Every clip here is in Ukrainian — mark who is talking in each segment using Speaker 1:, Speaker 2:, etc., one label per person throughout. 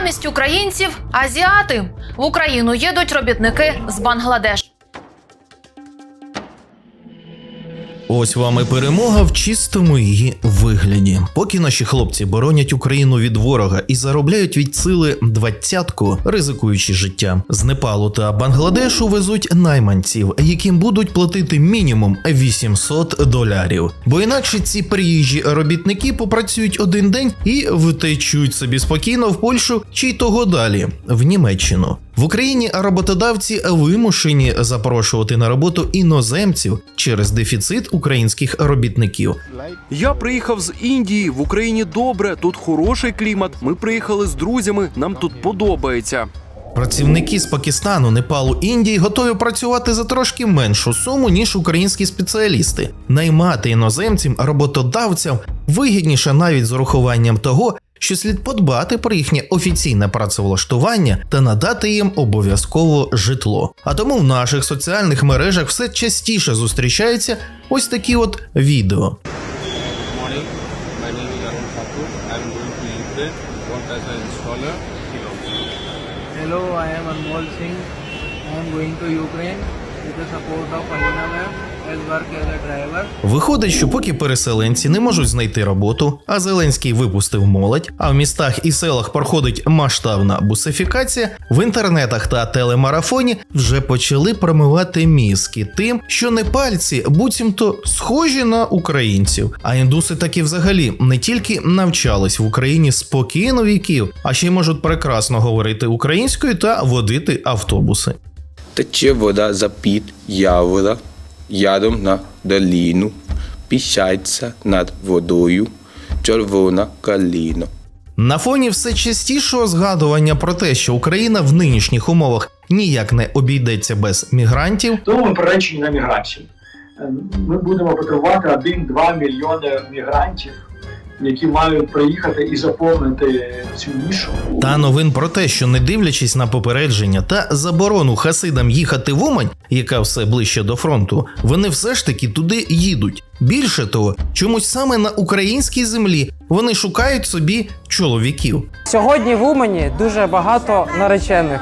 Speaker 1: замість українців азіати. В Україну їдуть робітники з Бангладеш.
Speaker 2: Ось вам і перемога в чистому її вигляді. Поки наші хлопці боронять Україну від ворога і заробляють від сили двадцятку, ризикуючи життям. З Непалу та Бангладешу везуть найманців, яким будуть платити мінімум 800 долярів. Бо інакше ці приїжджі робітники попрацюють один день і втечуть собі спокійно в Польщу чи й того далі в Німеччину. В Україні роботодавці вимушені запрошувати на роботу іноземців через дефіцит українських робітників.
Speaker 3: Я приїхав з Індії. В Україні добре, тут хороший клімат. Ми приїхали з друзями. Нам тут подобається.
Speaker 2: Працівники з Пакистану, Непалу, Індії готові працювати за трошки меншу суму, ніж українські спеціалісти. Наймати іноземцям роботодавцям вигідніше навіть з урахуванням того, що слід подбати про їхнє офіційне працевлаштування та надати їм обов'язково житло. А тому в наших соціальних мережах все частіше зустрічаються ось такі от відео.
Speaker 4: Hello, I am Anmol Singh. I am going to Ukraine with the support of Alina ma'am
Speaker 2: Виходить, що поки переселенці не можуть знайти роботу, а Зеленський випустив молодь, а в містах і селах проходить масштабна бусифікація, в інтернетах та телемарафоні вже почали промивати мізки тим, що непальці буцімто схожі на українців. А індуси таки взагалі не тільки навчались в Україні спокійно віків, а ще й можуть прекрасно говорити українською та водити автобуси.
Speaker 5: Тече вода за під явора, ядом на доліну, піщається над водою, червона каліно.
Speaker 2: На фоні все частішого згадування про те, що Україна в нинішніх умовах ніяк не обійдеться без мігрантів,
Speaker 6: Тому ми приречені на міграцію. Е, Ми будемо потребувати 1-2 мільйони мігрантів, які мають приїхати і заповнити цю нішу.
Speaker 2: та новин про те, що не дивлячись на попередження та заборону хасидам їхати в Умань, яка все ближче до фронту, вони все ж таки туди їдуть. Більше того, чомусь саме на українській землі вони шукають собі чоловіків.
Speaker 7: Сьогодні в Умані дуже багато наречених.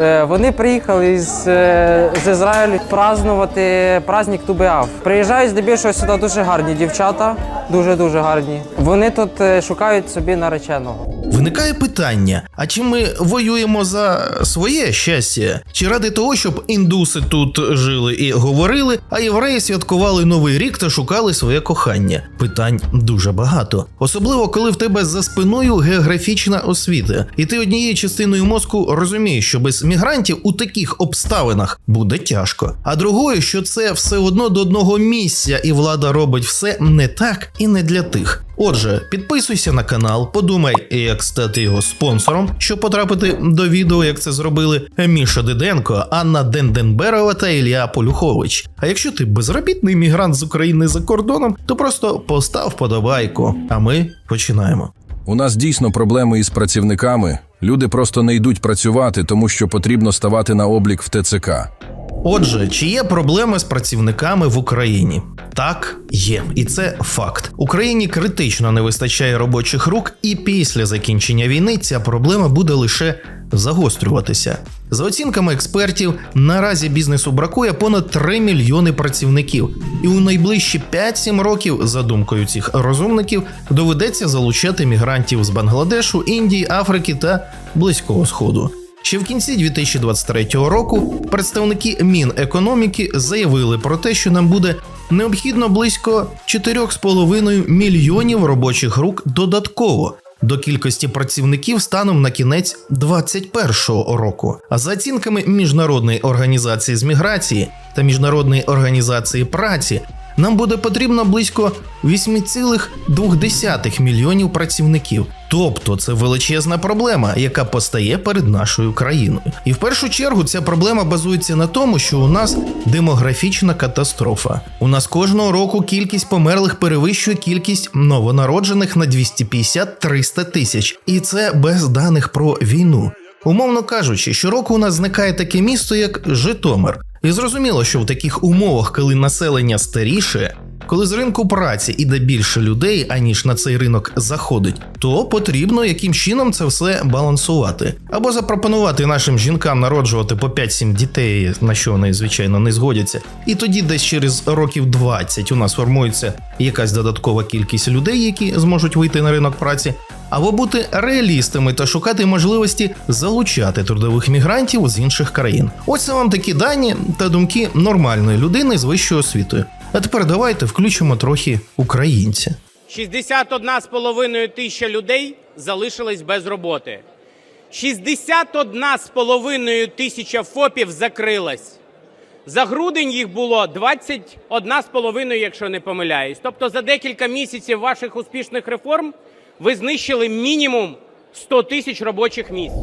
Speaker 7: Е, Вони приїхали з, е, з Ізраїлю празнувати праздник Тубеав. Приїжджають здебільшого сюди дуже гарні дівчата, дуже дуже гарні. Вони тут е, шукають собі нареченого.
Speaker 2: Виникає питання: а чи ми воюємо за своє щастя? Чи ради того, щоб індуси тут жили і говорили, а євреї святкували новий рік та шукали своє кохання? Питань дуже багато, особливо коли в тебе за спиною географічна освіта, і ти однією частиною мозку розумієш, що без мігрантів у таких обставинах буде тяжко. А другою, що це все одно до одного місця, і влада робить все не так і не для тих. Отже, підписуйся на канал, подумай, як стати його спонсором, щоб потрапити до відео, як це зробили Міша Диденко, Анна Денденберова та Ілля Полюхович. А якщо ти безробітний мігрант з України за кордоном, то просто постав вподобайку. А ми починаємо.
Speaker 8: У нас дійсно проблеми із працівниками. Люди просто не йдуть працювати, тому що потрібно ставати на облік в ТЦК.
Speaker 2: Отже, чи є проблеми з працівниками в Україні? Так, є, і це факт. Україні критично не вистачає робочих рук, і після закінчення війни ця проблема буде лише загострюватися. За оцінками експертів, наразі бізнесу бракує понад 3 мільйони працівників, і у найближчі 5-7 років, за думкою цих розумників, доведеться залучати мігрантів з Бангладешу, Індії, Африки та Близького Сходу. Ще в кінці 2023 року представники Мінекономіки заявили про те, що нам буде необхідно близько 4,5 мільйонів робочих рук додатково до кількості працівників станом на кінець 2021 року. А за оцінками міжнародної організації з міграції та міжнародної організації праці. Нам буде потрібно близько 8,2 мільйонів працівників. Тобто це величезна проблема, яка постає перед нашою країною. І в першу чергу ця проблема базується на тому, що у нас демографічна катастрофа. У нас кожного року кількість померлих перевищує кількість новонароджених на 250-300 тисяч, і це без даних про війну. Умовно кажучи, щороку у нас зникає таке місто, як Житомир. І зрозуміло, що в таких умовах, коли населення старіше, Коли з ринку праці іде більше людей, аніж на цей ринок заходить, то потрібно яким чином це все балансувати. Або запропонувати нашим жінкам народжувати по 5-7 дітей, на що вони звичайно не згодяться. І тоді десь через років 20 у нас формується якась додаткова кількість людей, які зможуть вийти на ринок праці. Або бути реалістами та шукати можливості залучати трудових мігрантів з інших країн. Ось вам такі дані та думки нормальної людини з вищою освітою. А тепер давайте включимо трохи українця.
Speaker 9: 61,5 тисяча людей залишились без роботи. 61,5 тисяча ФОПів закрилась. За грудень їх було 21,5, якщо не помиляюсь. Тобто за декілька місяців ваших успішних реформ ви знищили мінімум 100 тисяч робочих місць.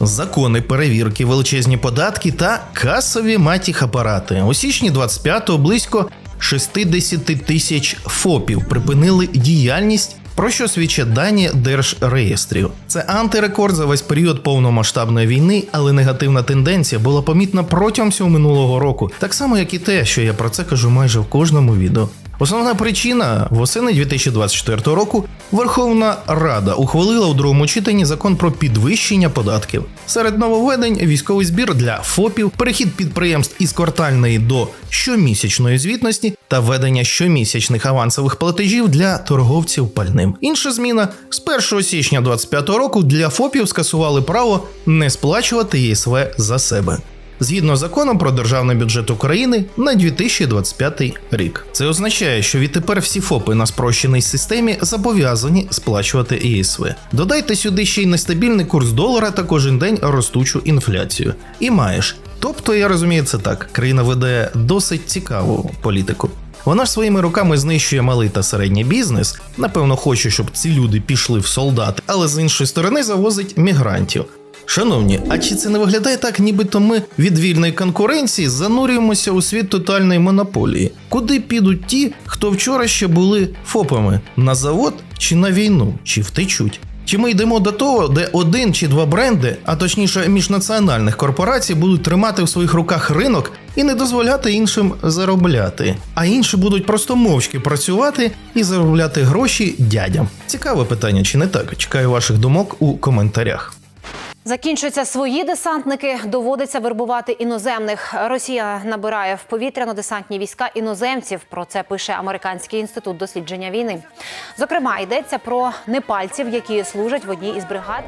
Speaker 2: Закони перевірки, величезні податки та касові матіх-апарати. У січні 25-го близько 60 тисяч ФОПів припинили діяльність. Про що свідчать дані держреєстрів? Це антирекорд за весь період повномасштабної війни, але негативна тенденція була помітна протягом всього минулого року, так само як і те, що я про це кажу майже в кожному відео. Основна причина восени 2024 року Верховна Рада ухвалила у другому читанні закон про підвищення податків. Серед нововведень військовий збір для ФОПів, перехід підприємств із квартальної до щомісячної звітності та введення щомісячних авансових платежів для торговців пальним. Інша зміна з 1 січня 2025 року для ФОПів скасували право не сплачувати ЄСВ за себе згідно з законом про державний бюджет України на 2025 рік. Це означає, що відтепер всі ФОПи на спрощеній системі зобов'язані сплачувати ЄСВ. Додайте сюди ще й нестабільний курс долара та кожен день ростучу інфляцію. І маєш. Тобто, я розумію, це так. Країна веде досить цікаву політику. Вона ж своїми руками знищує малий та середній бізнес. Напевно, хоче, щоб ці люди пішли в солдати, але з іншої сторони завозить мігрантів. Шановні, а чи це не виглядає так, нібито ми від вільної конкуренції занурюємося у світ тотальної монополії? Куди підуть ті, хто вчора ще були ФОПами? На завод чи на війну, чи втечуть? Чи ми йдемо до того, де один чи два бренди, а точніше міжнаціональних корпорацій, будуть тримати в своїх руках ринок і не дозволяти іншим заробляти, а інші будуть просто мовчки працювати і заробляти гроші дядям? Цікаве питання, чи не так? Чекаю ваших думок у коментарях.
Speaker 10: Закінчуються свої десантники, доводиться вербувати іноземних. Росія набирає в повітряно-десантні війська іноземців. Про це пише Американський інститут дослідження війни. Зокрема, йдеться про непальців, які служать в одній із бригад.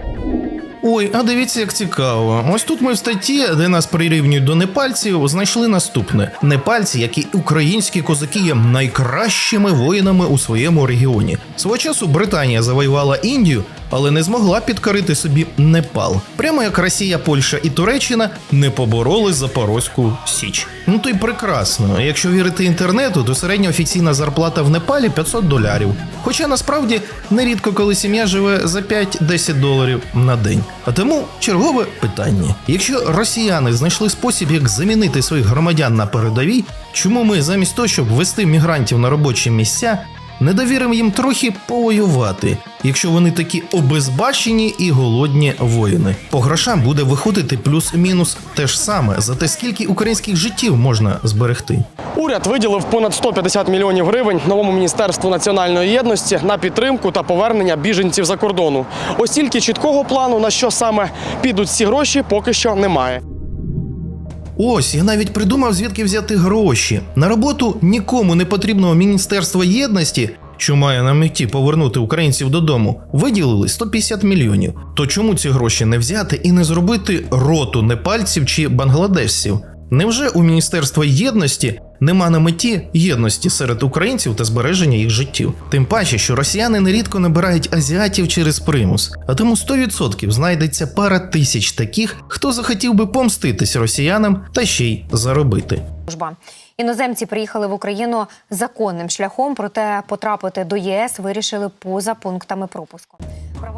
Speaker 2: Ой, а дивіться, як цікаво. Ось тут ми в статті, де нас прирівнюють до непальців, знайшли наступне: непальці, як і українські козаки, є найкращими воїнами у своєму регіоні. Свого часу Британія завоювала Індію, але не змогла підкорити собі Непал. Прямо як Росія, Польща і Туреччина не побороли Запорозьку Січ. Ну то й прекрасно. Якщо вірити інтернету, то середня офіційна зарплата в Непалі 500 долярів. Хоча насправді нерідко, коли сім'я живе за 5-10 доларів на день. А тому чергове питання: якщо росіяни знайшли спосіб, як замінити своїх громадян на передовій, чому ми замість того, щоб вести мігрантів на робочі місця, не довіримо їм трохи повоювати, якщо вони такі обезбачені і голодні воїни. По грошам буде виходити плюс-мінус те ж саме за те, скільки українських життів можна зберегти.
Speaker 11: Уряд виділив понад 150 мільйонів гривень новому міністерству національної єдності на підтримку та повернення біженців за кордону. Ось тільки чіткого плану на що саме підуть ці гроші, поки що немає.
Speaker 2: Ось я навіть придумав, звідки взяти гроші. На роботу нікому не потрібного міністерства єдності, що має на меті повернути українців додому, виділили 150 мільйонів. То чому ці гроші не взяти і не зробити роту непальців чи бангладешців? Невже у Міністерства єдності нема на меті єдності серед українців та збереження їх життів? Тим паче, що росіяни нерідко набирають азіатів через примус, а тому 100% знайдеться пара тисяч таких, хто захотів би помститись росіянам та ще й заробити.
Speaker 10: Іноземці приїхали в Україну законним шляхом, проте потрапити до ЄС вирішили поза пунктами пропуску.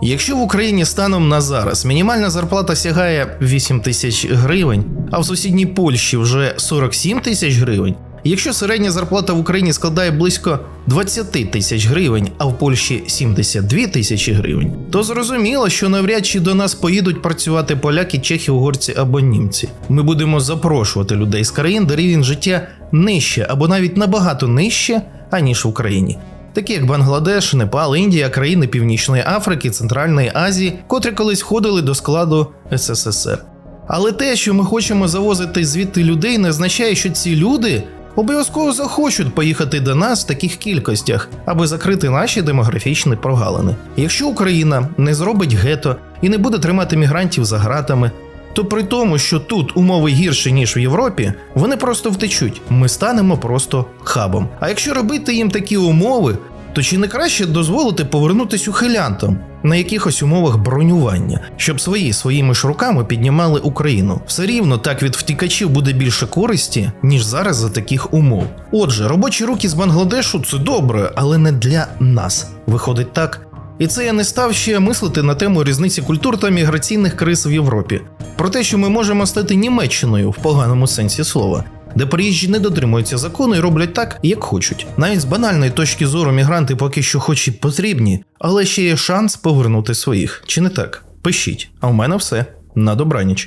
Speaker 2: Якщо в Україні станом на зараз мінімальна зарплата сягає 8 тисяч гривень, а в сусідній Польщі вже 47 тисяч гривень. Якщо середня зарплата в Україні складає близько 20 тисяч гривень, а в Польщі 72 тисячі гривень, то зрозуміло, що навряд чи до нас поїдуть працювати поляки, чехи, угорці або німці. Ми будемо запрошувати людей з країн, де рівень життя нижче або навіть набагато нижче, аніж в Україні. Такі як Бангладеш, Непал, Індія, країни Північної Африки, Центральної Азії, котрі колись входили до складу СССР. Але те, що ми хочемо завозити звідти людей, не означає, що ці люди обов'язково захочуть поїхати до нас в таких кількостях, аби закрити наші демографічні прогалини. Якщо Україна не зробить гето і не буде тримати мігрантів за ґратами, то при тому, що тут умови гірші, ніж в Європі, вони просто втечуть. Ми станемо просто хабом. А якщо робити їм такі умови, то чи не краще дозволити повернутись ухилянтам на якихось умовах бронювання, щоб свої своїми ж руками піднімали Україну? Все рівно так від втікачів буде більше користі, ніж зараз за таких умов. Отже, робочі руки з Бангладешу це добре, але не для нас. Виходить так. І це я не став ще мислити на тему різниці культур та міграційних криз в Європі. Про те, що ми можемо стати Німеччиною в поганому сенсі слова, де приїжджі не дотримуються закону і роблять так, як хочуть. Навіть з банальної точки зору мігранти поки що хоч і потрібні, але ще є шанс повернути своїх. Чи не так? Пишіть. А в мене все. На добраніч.